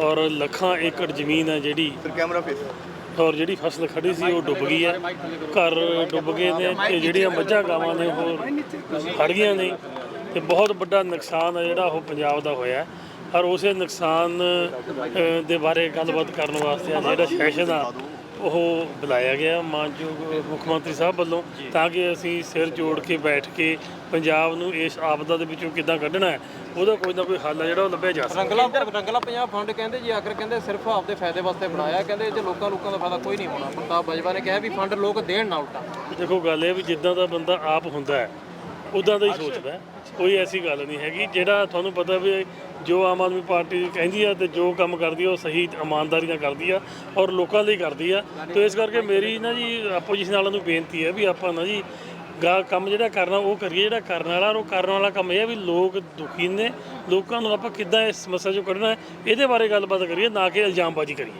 ਔਰ ਲੱਖਾਂ ਏਕੜ ਜ਼ਮੀਨ ਹੈ ਜਿਹੜੀ। ਫਿਰ ਕੈਮਰਾ ਫੇਸ ਔਰ ਜਿਹੜੀ ਫਸਲ ਖੜੀ ਸੀ ਉਹ ਡੁੱਬ ਗਈ ਹੈ। ਘਰ ਡੁੱਬ ਗਏ ਨੇ ਤੇ ਜਿਹੜੀਆਂ ਮੱਝਾਂ ਗਾਵਾਂ ਨੇ ਉਹ ਹੜ ਗਈਆਂ ਨੇ। ਤੇ ਬਹੁਤ ਵੱਡਾ ਨੁਕਸਾਨ ਹੈ ਜਿਹੜਾ ਉਹ ਪੰਜਾਬ ਦਾ ਹੋਇਆ। ਔਰ ਉਸੇ ਨੁਕਸਾਨ ਦੇ ਬਾਰੇ ਗੱਲਬਾਤ ਕਰਨ ਵਾਸਤੇ ਅੱਜ ਜਿਹੜਾ ਸੈਸ਼ਨ ਆ ਉਹ ਬੁਲਾਇਆ ਗਿਆ ਮਾਨਯੋਗ ਮੁੱਖ ਮੰਤਰੀ ਸਾਹਿਬ ਵੱਲੋਂ ਤਾਂ ਕਿ ਅਸੀਂ ਸਿਰ ਜੋੜ ਕੇ ਬੈਠ ਕੇ ਪੰਜਾਬ ਨੂੰ ਇਸ ਆਪਦਾ ਦੇ ਵਿੱਚੋਂ ਕਿੱਦਾਂ ਕੱਢਣਾ ਹੈ ਉਹਦਾ ਕੋਈ ਨਾ ਕੋਈ ਹੱਲ ਹੈ ਜਿਹੜਾ ਉਹ ਲੱਭਿਆ ਜਾ ਸਕਦਾ। ਰੰਗਲਾ ਰੰਗਲਾ ਪੰਜਾਬ ਫੰਡ ਕਹਿੰਦੇ ਜੀ ਆਖਰ ਕਹਿੰਦੇ ਸਿਰਫ ਆਪਦੇ ਫਾਇਦੇ ਵਾਸਤੇ ਬਣਾਇਆ ਕਹਿੰਦੇ ਇਹ 'ਚ ਲੋਕਾਂ ਲੋਕਾਂ ਦਾ ਫਾਇਦਾ ਕੋਈ ਨਹੀਂ ਹੋਣਾ। ਪ੍ਰਤਾਪ ਬਾਜਵਾ ਨੇ ਕਿਹਾ ਵੀ ਫੰਡ ਲੋਕ ਦੇਣ ਨਾ ਉਲਟਾ। ਦੇਖੋ ਗੱਲ ਇਹ ਵੀ ਜਿੱਦਾਂ ਦਾ ਬੰਦਾ ਆਪ ਹੁੰਦਾ ਹੈ ਉਦਾਂ ਦਾ ਹੀ ਸੋਚਦਾ ਕੋਈ ਐਸੀ ਗੱਲ ਨਹੀਂ ਹੈਗੀ। ਜਿਹੜਾ ਤੁਹਾਨੂੰ ਪਤਾ ਵੀ ਜੋ ਆਮ ਆਦਮੀ ਪਾਰਟੀ ਕਹਿੰਦੀ ਆ ਤੇ ਜੋ ਕੰਮ ਕਰਦੀ ਆ, ਉਹ ਸਹੀ ਇਮਾਨਦਾਰੀ ਨਾਲ ਕਰਦੀ ਆ ਔਰ ਲੋਕਾਂ ਲਈ ਕਰਦੀ ਆ। ਤੇ ਇਸ ਕਰਕੇ ਮੇਰੀ ਨਾ ਜੀ ਆਪੋਜੀਸ਼ਨ ਵਾਲਿਆਂ ਨੂੰ ਬੇਨਤੀ ਹੈ ਵੀ ਆਪਾਂ ਨਾ ਜੀ ਗਾ ਕੰਮ ਜਿਹੜਾ ਕਰਨਾ, ਉਹ ਕਰੀਏ ਜਿਹੜਾ ਕਰਨ ਵਾਲਾ। ਔਰ ਉਹ ਕਰਨ ਵਾਲਾ ਕੰਮ ਇਹ ਆ ਵੀ ਲੋਕ ਦੁਖੀ ਨੇ। ਲੋਕਾਂ ਨੂੰ ਆਪਾਂ ਕਿੱਦਾਂ ਇਸ ਸਮੱਸਿਆ ਚੋਂ ਕੱਢਣਾ ਹੈ, ਇਹਦੇ ਬਾਰੇ ਗੱਲਬਾਤ ਕਰੀਏ, ਨਾ ਕਿ ਇਲਜ਼ਾਮਬਾਜ਼ੀ ਕਰੀਏ।